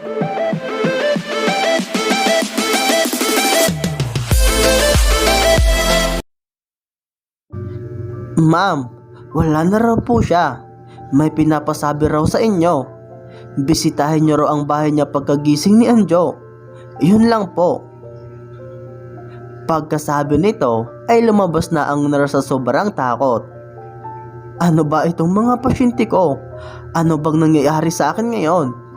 Ma'am, wala na raw po siya. May pinapasabi raw sa inyo. Bisitahin niyo raw ang bahay niya pagkagising ni Anjo. Yun lang po. Pagkasabi nito ay lumabas na ang nurse sa sobrang takot. Ano ba itong mga pasyente ko? Ano bang nangyayari sa akin ngayon?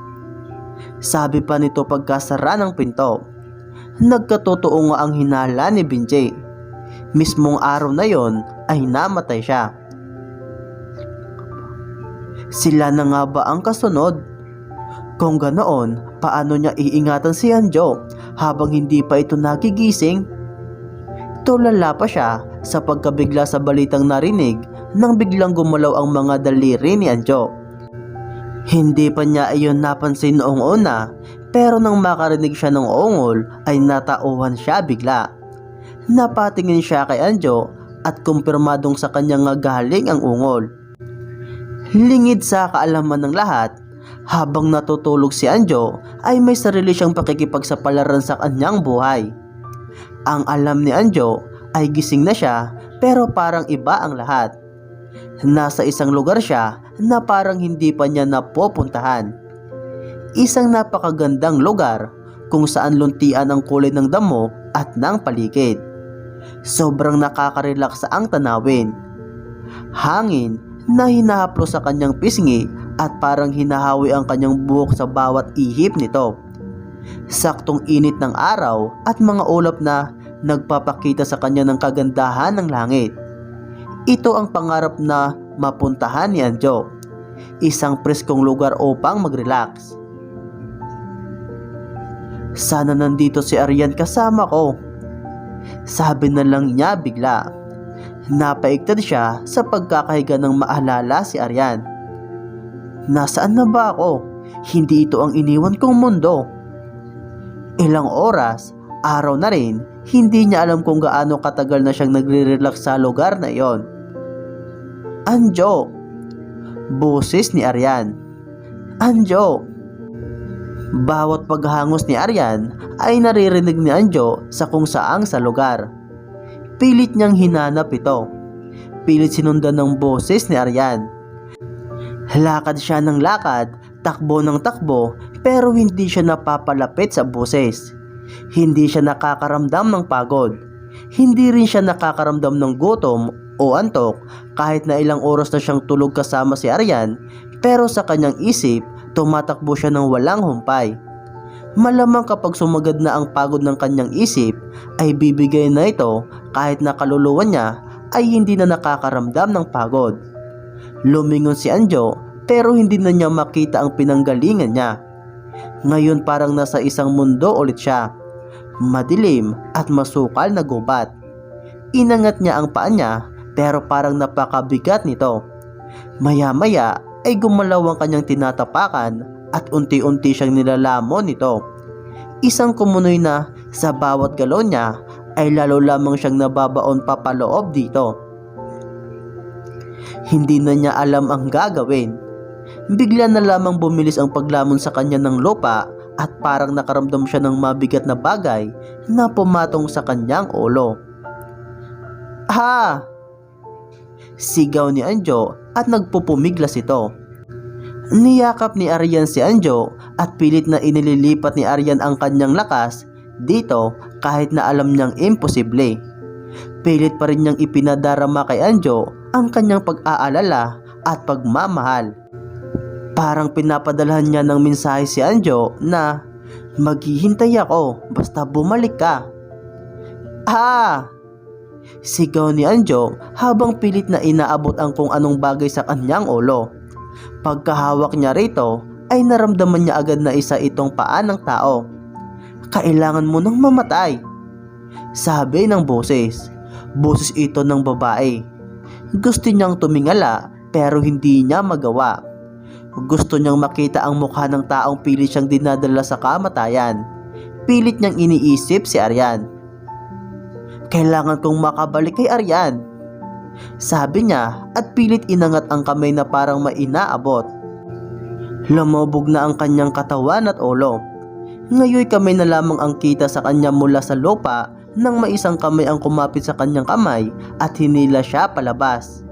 Sabi pa nito pagkasara ng pinto. Nagkatotoo nga ang hinala ni Binjay. Mismong araw na yon ay namatay siya. Sila na nga ba ang kasunod? Kung ganoon, paano niya iingatan si Anjo habang hindi pa ito nagigising? Tulala pa siya sa pagkabigla sa balitang narinig nang biglang gumalaw ang mga daliri ni Anjo. Hindi pa niya iyon napansin noong una pero nang makarinig siya ng ungol ay natauhan siya bigla. Napatingin siya kay Anjo at kumpirmadong sa kanya galing ang ungol. Lingid sa kaalaman ng lahat, habang natutulog si Anjo ay may sarili siyang pakikipagsapalaran sa kanyang buhay. Ang alam ni Anjo ay gising na siya pero parang iba ang lahat. Nasa isang lugar siya na parang hindi pa niya napupuntahan. Isang napakagandang lugar kung saan luntian ang kulay ng damo at ng paligid. Sobrang nakaka-relax ang tanawin. Hangin na hinahaplo sa kanyang pisngi at parang hinahawi ang kanyang buhok sa bawat ihip nito. Saktong init ng araw at mga ulap na nagpapakita sa kanya ng kagandahan ng langit. Ito ang pangarap na mapuntahan ni Anjo. Isang preskong lugar upang mag-relax. Sana nandito si Arian kasama ko. Sabi na lang niya bigla. Napaigtad siya sa pagkakahiga ng maalala si Arian. Nasaan na ba ako? Hindi ito ang iniwan kong mundo. Ilang oras, araw na rin, hindi niya alam kung gaano katagal na siyang nagre-relax sa lugar na iyon. Anjo! Boses ni Arian. Anjo! Bawat paghangos ni Arian ay naririnig ni Anjo sa kung saang sa lugar. Pilit niyang hinanap ito. Pilit sinundan ng boses ni Arian. Lakad siya ng lakad, takbo ng takbo, pero hindi siya napapalapit sa boses. Hindi siya nakakaramdam ng pagod. Hindi rin siya nakakaramdam ng gutom o antok kahit na ilang oras na siyang tulog kasama si Arian, pero sa kanyang isip, tumatakbo siya ng walang humpay. Malamang kapag sumagad na ang pagod ng kanyang isip, ay bibigay na ito kahit na kaluluwa niya ay hindi na nakakaramdam ng pagod. Lumingon si Anjo pero hindi na niya makita ang pinanggalingan niya. Ngayon parang nasa isang mundo ulit siya. Madilim at masukal na gubat. Inangat niya ang paa niya pero parang napakabigat nito. Maya-maya ay gumalaw ang kanyang tinatapakan at unti-unti siyang nilalamon nito. Isang kumunoy na sa bawat galaw niya ay lalo lamang siyang nababaon papaloob dito. Hindi na niya alam ang gagawin. Bigla na lamang bumilis ang paglamon sa kanya ng lupa at parang nakaramdam siya ng mabigat na bagay na pumatong sa kanyang ulo. Ha! Sigaw ni Anjo at nagpupumiglas ito. Niyakap ni Aryan si Anjo at pilit na inililipat ni Aryan ang kanyang lakas dito kahit na alam niyang imposible. Pilit pa rin niyang ipinadarama kay Anjo ang kanyang pag-aalala at pagmamahal. Parang pinapadalhan niya ng mensahe si Anjo na maghihintay ako basta bumalik ka. Ah! Sigaw ni Anjo habang pilit na inaabot ang kung anong bagay sa kanyang ulo. Pagkahawak niya rito ay naramdaman niya agad na isa itong paa ng tao. Kailangan mo nang mamatay. Sabi ng boses. Boses ito ng babae. Gusto niyang tumingala pero hindi niya magawa. Gusto niyang makita ang mukha ng taong pilit siyang dinadala sa kamatayan. Pilit niyang iniisip si Aryan. Kailangan kong makabalik kay Aryan. Sabi niya at pilit inangat ang kamay na parang may inaabot. Lumubog na ang kanyang katawan at ulo. Ngayon kami na lamang ang kita sa kanya mula sa lupa nang may isang kamay ang kumapit sa kanyang kamay at hinila siya palabas.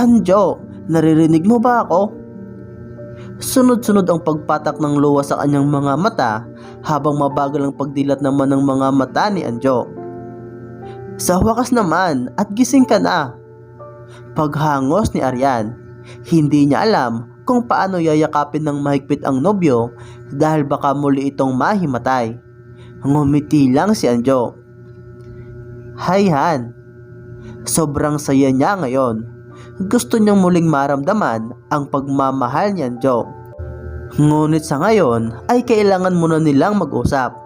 Anjo, naririnig mo ba ako? Sunod-sunod ang pagpatak ng luwa sa kanyang mga mata habang mabagal ang pagdilat naman ng mga mata ni Anjo. Sa wakas naman at gising ka na. Paghangos ni Aryan, hindi niya alam kung paano yayakapin ng mahigpit ang nobyo dahil baka muli itong mahimatay. Ngumiti lang si Anjo. Hay Han, sobrang saya niya ngayon. Gusto niyang muling maramdaman ang pagmamahal ni Anjo. Ngunit sa ngayon ay kailangan muna nilang mag-usap.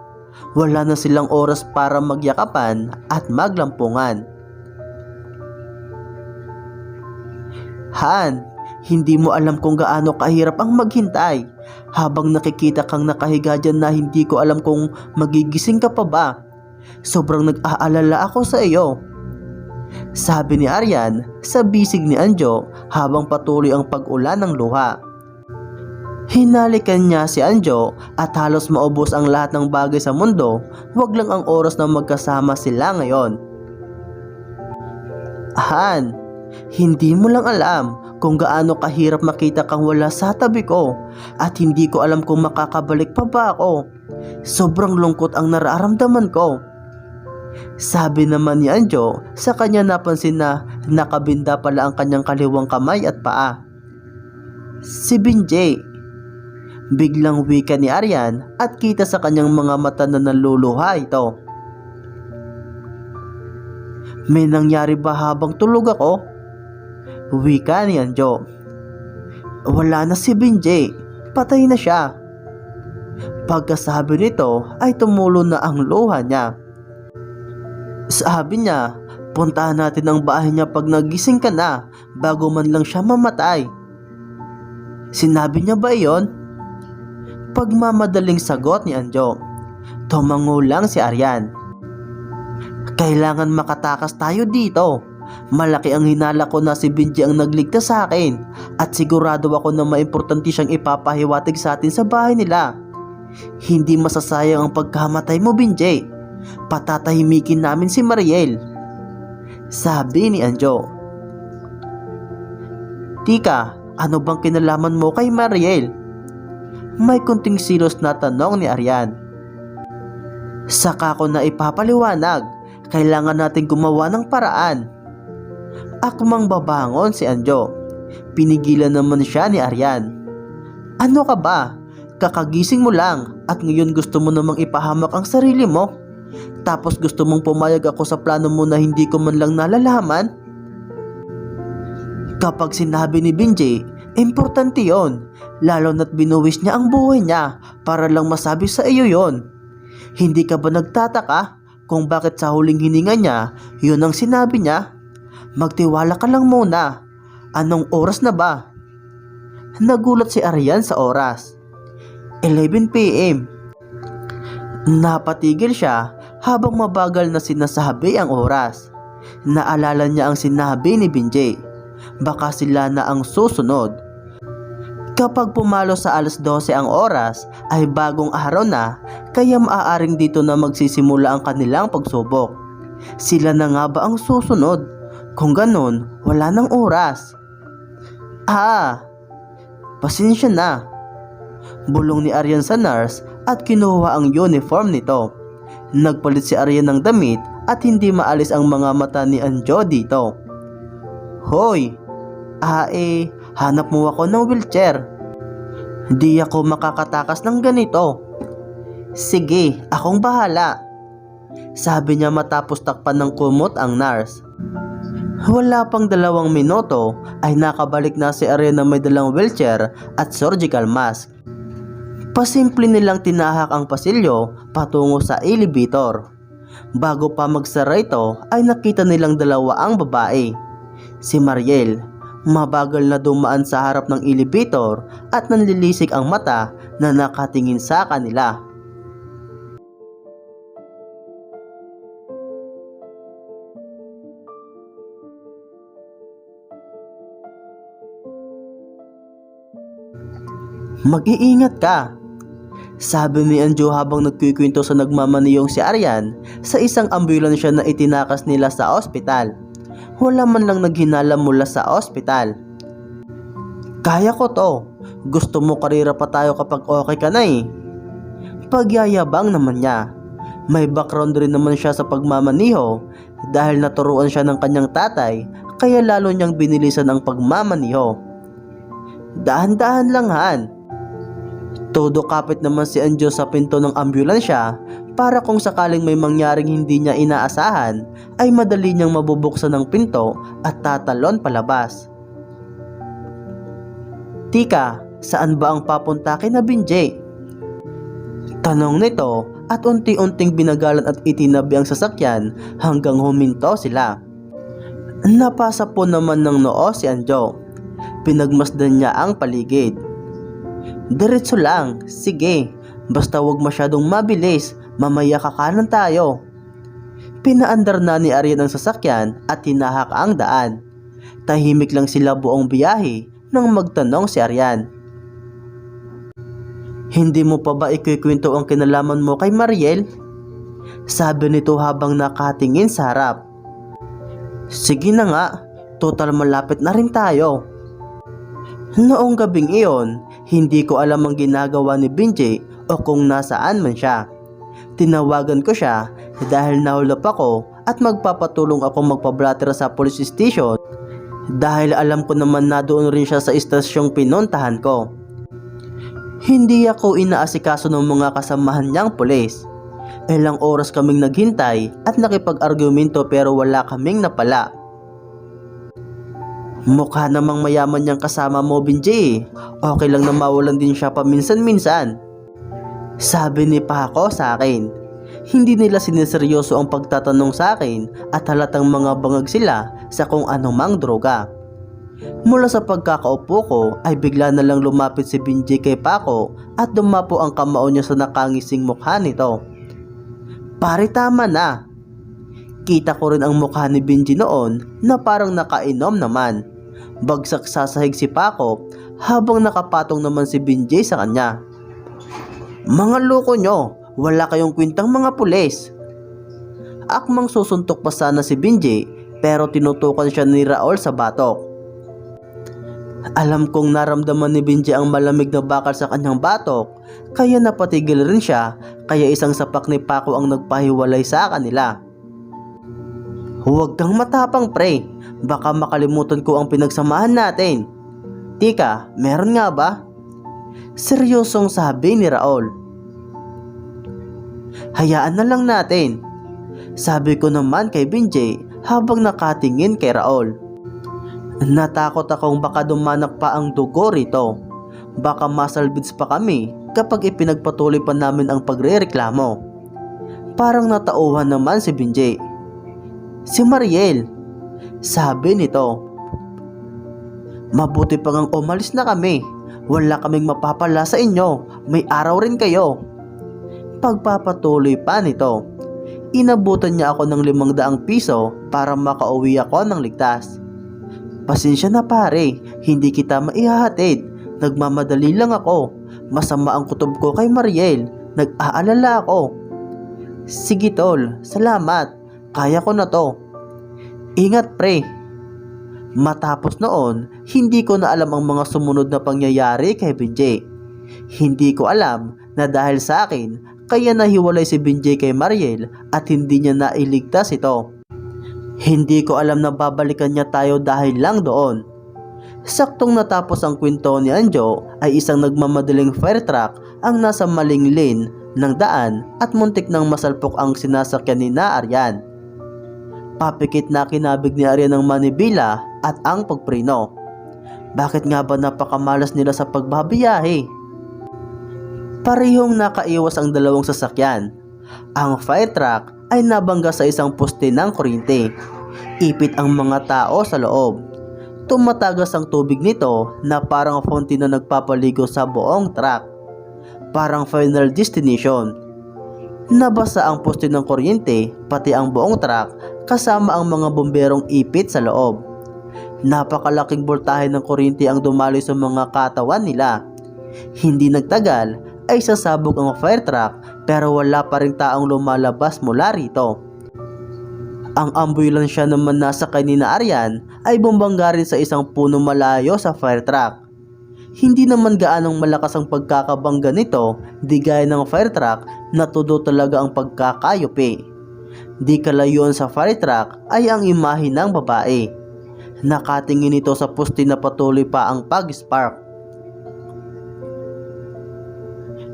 Wala na silang oras para magyakapan at maglampungan. Han, hindi mo alam kung gaano kahirap ang maghintay habang nakikita kang nakahiga dyan na hindi ko alam kung magigising ka pa ba. Sobrang nag-aalala ako sa iyo. Sabi ni Aryan sa bisig ni Anjo habang patuloy ang pag-ulan ng luha. Hinalikan niya si Anjo at halos maubos ang lahat ng bagay sa mundo, wag lang ang oras na magkasama sila ngayon. Han, hindi mo lang alam kung gaano kahirap makita kang wala sa tabi ko at hindi ko alam kung makakabalik pa ba ako. Sobrang lungkot ang nararamdaman ko. Sabi naman ni Anjo sa kanya napansin na nakabinda pala ang kanyang kaliwang kamay at paa. Si Binjay. Biglang wika ni Aryan at kita sa kanyang mga mata na naluluha ito. May nangyari ba habang tulog ako? Wika ni Anjo. Wala na si Binjay. Patay na siya. Pagkasabi nito ay tumulo na ang luha niya. Sabi niya, puntahan natin ang bahay niya pag nagising ka na bago man lang siya mamatay. Sinabi niya ba iyon? Pagmamadaling sagot ni Anjo. Tumango lang si Aryan. Kailangan makatakas tayo dito. Malaki ang hinala ko na si Benji ang nagligtas sa akin at sigurado ako na maimportanti siyang ipapahiwatig sa atin sa bahay nila. Hindi masasayang ang pagkamatay mo, Benji. Patatahimikin namin si Mariel. Sabi ni Anjo. Tika, ano bang kinalaman mo kay Mariel? May kunting silos na tanong ni Aryan. Saka ko na ipapaliwanag, kailangan natin gumawa ng paraan. Akmang babangon si Anjo. Pinigilan naman siya ni Aryan. Ano ka ba? Kakagising mo lang at ngayon gusto mo namang ipahamak ang sarili mo? Tapos gusto mong pumayag ako sa plano mo na hindi ko man lang nalalaman? Kapag sinabi ni Binjay, importante yon. Lalo na't binuwis niya ang buhay niya para lang masabi sa iyo yon. Hindi ka ba nagtataka kung bakit sa huling hininga niya, yun ang sinabi niya? Magtiwala ka lang muna. Anong oras na ba? Nagulat si Aryan sa oras. 11pm. Napatigil siya habang mabagal na sinasabi ang oras. Naalala niya ang sinabi ni Binjay. Baka sila na ang susunod. Kapag pumalo sa alas 12 ang oras ay bagong araw na kaya maaaring dito na magsisimula ang kanilang pagsubok. Sila na nga ba ang susunod? Kung ganun, wala nang oras. Ah, pasensya na. Bulong ni Aryan sa nurse at kinuha ang uniform nito. Nagpalit si Aryan ng damit at hindi maalis ang mga mata ni Anjo dito. Hoy, ah eh, hanap mo ako ng wheelchair. Di ako makakatakas ng ganito. Sige, akong bahala. Sabi niya matapos takpan ng kumot ang nurse. Wala pang dalawang minuto ay nakabalik na si Arya na may dalang wheelchair at surgical mask. Pasimple nilang tinahak ang pasilyo patungo sa elevator. Bago pa magsara ito ay nakita nilang dalawa ang babae. Si Mariel, mabagal na dumaan sa harap ng elevator at nanlilisik ang mata na nakatingin sa kanila. Mag-iingat ka. Sabi ni Anjo habang nagkikwento sa nagmamaniyong si Aryan sa isang ambulansya na itinakas nila sa ospital. Wala man lang naghinala mula sa ospital. Kaya ko to. Gusto mo karira pa tayo kapag okay ka na eh. Pagyayabang naman niya. May background rin naman siya sa pagmamaniho dahil naturuan siya ng kanyang tatay kaya lalo niyang binilisan ang pagmamaniho. Dahan-dahan lang han. Todo kapit naman si Anjo sa pinto ng ambulansya para kung sakaling may mangyaring hindi niya inaasahan ay madali niyang mabubuksan ang pinto at tatalon palabas. Tika, saan ba ang papunta kay na Binjay? Tanong nito at unti-unting binagalan at itinabi ang sasakyan hanggang huminto sila. Napasa po naman ng noo si Anjo. Pinagmasdan niya ang paligid. Diretso lang, sige. Basta wag masyadong mabilis, mamaya kakanan tayo. Pinaandar na ni Aryan ang sasakyan at hinahak ang daan. Tahimik lang sila buong biyahe nang magtanong si Aryan. Hindi mo pa ba ikikwento ang kinalaman mo kay Mariel? Sabi nito habang nakatingin sa harap. Sige na nga, total malapit na rin tayo. Noong gabing iyon, hindi ko alam ang ginagawa ni Binjay o kung nasaan man siya. Tinawagan ko siya dahil nahulap ako at magpapatulong ako magpablatera sa police station dahil alam ko naman na doon rin siya sa istasyong pinuntahan ko. Hindi ako inaasikaso ng mga kasamahan niyang pulis. Ilang oras kaming naghintay at nakipag-argumento pero wala kaming napala. Mukha namang mayaman niyang kasama mo, Binji. Okay lang na mawalan din siya paminsan-minsan. Sabi ni Paco sa akin. Hindi nila siniseryoso ang pagtatanong sa akin at halatang mga bangag sila sa kung anumang droga. Mula sa pagkakaupo ko ay bigla na lang lumapit si Binji kay Paco at dumapo ang kamao niya sa nakangising mukha nito. Pare tama na. Kita ko rin ang mukha ni Binji noon na parang nakainom naman. Bagsak sasahig si Paco habang nakapatong naman si Binji sa kanya. Mga loko nyo, wala kayong kwintang mga pulis. Akmang susuntok pa sana si Binji pero tinutukan siya ni Raul sa batok. Alam kong naramdaman ni Binji ang malamig na bakal sa kanyang batok, kaya napatigil rin siya, kaya isang sapak ni Paco ang nagpahiwalay sa kanila. Huwag kang matapang pre, baka makalimutan ko ang pinagsamahan natin. Tika, meron nga ba? Seryosong sabi ni Raul. Hayaan na lang natin. Sabi ko naman kay Binjay habang nakatingin kay Raul. Natakot akong baka dumanak pa ang dugo rito. Baka masalbids pa kami kapag ipinagpatuloy pa namin ang pagre-reklamo. Parang natauhan naman si Binjay. Si Mariel. Sabi nito. Mabuti pa ngang umalis na kami. Wala kaming mapapala sa inyo. May araw rin kayo. Pagpapatuloy pa nito. Inabutan niya ako ng limang daang piso para makauwi ako ng ligtas. Pasensya na pare, hindi kita maihahatid. Nagmamadali lang ako. Masama ang kutob ko kay Mariel. Nag-aalala ako. Sige tol, salamat. Kaya ko na to. Ingat pre. Matapos noon, hindi ko na alam ang mga sumunod na pangyayari kay Binjay. Hindi ko alam na dahil sa akin, kaya nahiwalay si Binjay kay Mariel at hindi niya nailigtas ito. Hindi ko alam na babalikan niya tayo dahil lang doon. Saktong natapos ang kwento ni Anjo ay isang nagmamadaling fire truck ang nasa maling lane ng daan at muntik nang masalpok ang sinasakyan ni na Aryan. Papikit na kinabig ni Aryan ang manibila at ang pagprino. Bakit nga ba napakamalas nila sa pagbabiyahe? Parehong nakaiwas ang dalawang sasakyan. Ang fire truck ay nabangga sa isang poste ng kuryente. Ipit ang mga tao sa loob. Tumatagas ang tubig nito na parang fountain na nagpapaligo sa buong truck. Parang final destination. Nabasa ang poste ng kuryente pati ang buong truck kasama ang mga bomberong ipit sa loob. Napakalaking voltahe ng kuryente ang dumaloy sa mga katawan nila. Hindi nagtagal ay sasabog ang fire truck pero wala pa rin taong lumalabas mula rito. Ang ambulansya naman nasa kanina Aryan ay bumbangga rin sa isang puno malayo sa fire truck. Hindi naman gaanong malakas ang pagkakabangga nito, di gaya ng fire truck na todo talaga ang pagkakayupi. Di kalayuan sa fire truck ay ang imahe ng babae. Nakatingin ito sa pusti na patuloy pa ang pag-spark.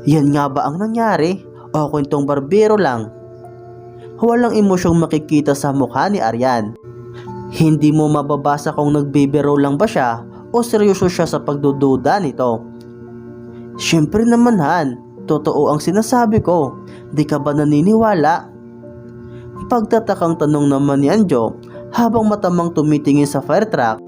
Yan nga ba ang nangyari? O kwentong barbero lang? Walang emosyong makikita sa mukha ni Aryan. Hindi mo mababasa kung nagbibiro lang ba siya o seryoso siya sa pagdududa nito. Siyempre naman Han, totoo ang sinasabi ko. Di ka ba naniniwala? Pagtatakang tanong naman ni Anjo habang matamang tumitingin sa fire truck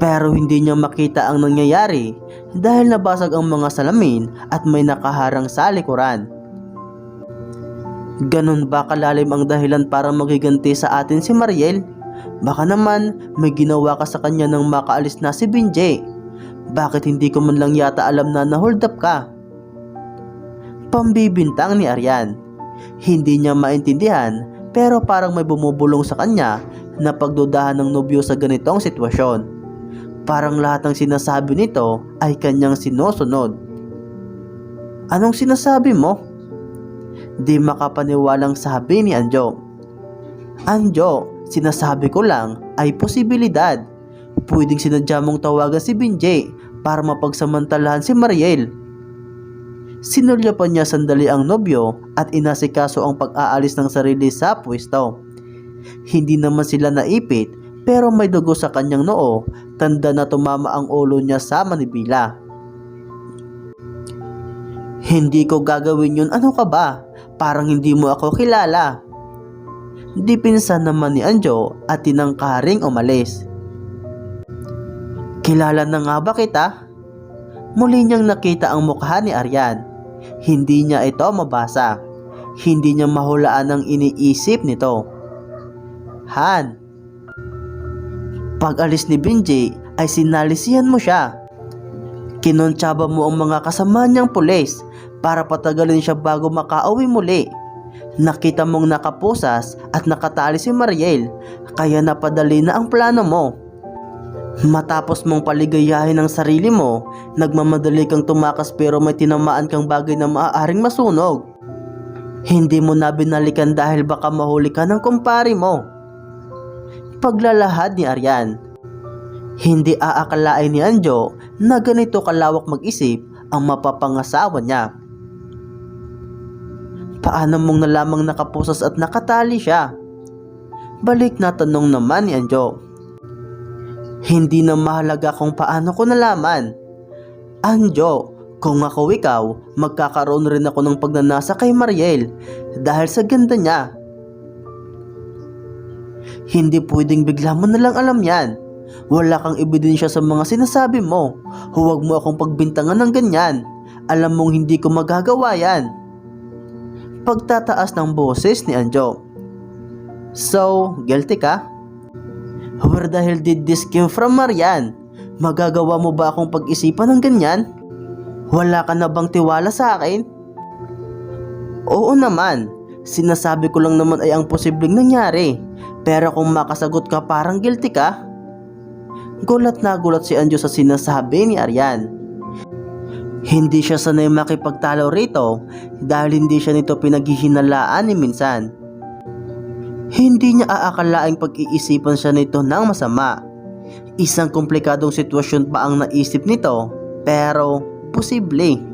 pero hindi niya makita ang nangyayari dahil nabasag ang mga salamin at may nakaharang sa likuran. Ganon ba kalalim ang dahilan para magiganti sa atin si Mariel? Baka naman may ginawa ka sa kanya nang makaalis na si Binjay. Bakit hindi ko man lang yata alam na nahold up ka? Pambibintang ni Aryan. Hindi niya maintindihan pero parang may bumubulong sa kanya na pagdudahan ng nobyo sa ganitong sitwasyon. Parang lahat ng sinasabi nito ay kanyang sinusunod. Anong sinasabi mo? Di makapaniwalang sabi ni Anjo. Anjo, sinasabi ko lang ay posibilidad. Pwedeng sinadya mong tawagan si Binjay para mapagsamantalahan si Mariel. Sinulya pa niya sandali ang nobyo at inasikaso ang pag-aalis ng sarili sa pwesto. Hindi naman sila naipit pero may dugo sa kanyang noo, tanda na tumama ang ulo niya sa manibila. Hindi ko gagawin yun, ano ka ba? Parang hindi mo ako kilala. Di pinsan naman ni Anjo at tinangkaring umalis. Kilala na nga ba kita? Muli niyang nakita ang mukha ni Aryan. Hindi niya ito mabasa. Hindi niya mahulaan ang iniisip nito. Han, pag alis ni Benji ay sinalisihan mo siya. Kinontsaba mo ang mga kasama niyang pulis para patagalin siya bago makauwi muli. Nakita mong nakapusas at nakatali si Mariel kaya napadali na ang plano mo. Matapos mong paligayahin ang sarili mo, nagmamadali kang tumakas pero may tinamaan kang bagay na maaaring masunog. Hindi mo na binalikan dahil baka mahuli ka ng kumpari mo paglalahad ni Aryan. Hindi aakalain ni Anjo na ganito kalawak mag-isip ang mapapangasawa niya. Paano mong nalamang nakapusas at nakatali siya? Balik na tanong naman ni Anjo. Hindi na mahalaga kung paano ko nalaman. Anjo, kung ako ikaw, magkakaroon rin ako ng pagnanasa kay Mariel dahil sa ganda niya. Hindi pwedeng bigla mo na lang alam yan. Wala kang ebidensya sa mga sinasabi mo. Huwag mo akong pagbintangan ng ganyan. Alam mong hindi ko magagawa yan. Pagtataas ng boses ni Anjo. So, guilty ka? The hell did this came from, Marian? Magagawa mo ba akong pag-isipan ng ganyan? Wala ka na bang tiwala sa akin? Oo naman. Sinasabi ko lang naman ay ang posibleng nangyari. Pero kung makasagot ka parang guilty ka? Gulat na gulat si Anjo sa sinasabi ni Aryan. Hindi siya sanay makipagtalo rito dahil hindi siya nito pinaghihinalaan ni minsan. Hindi niya aakalaing pag-iisipan siya nito ng masama. Isang komplikadong sitwasyon pa ang naisip nito pero posible.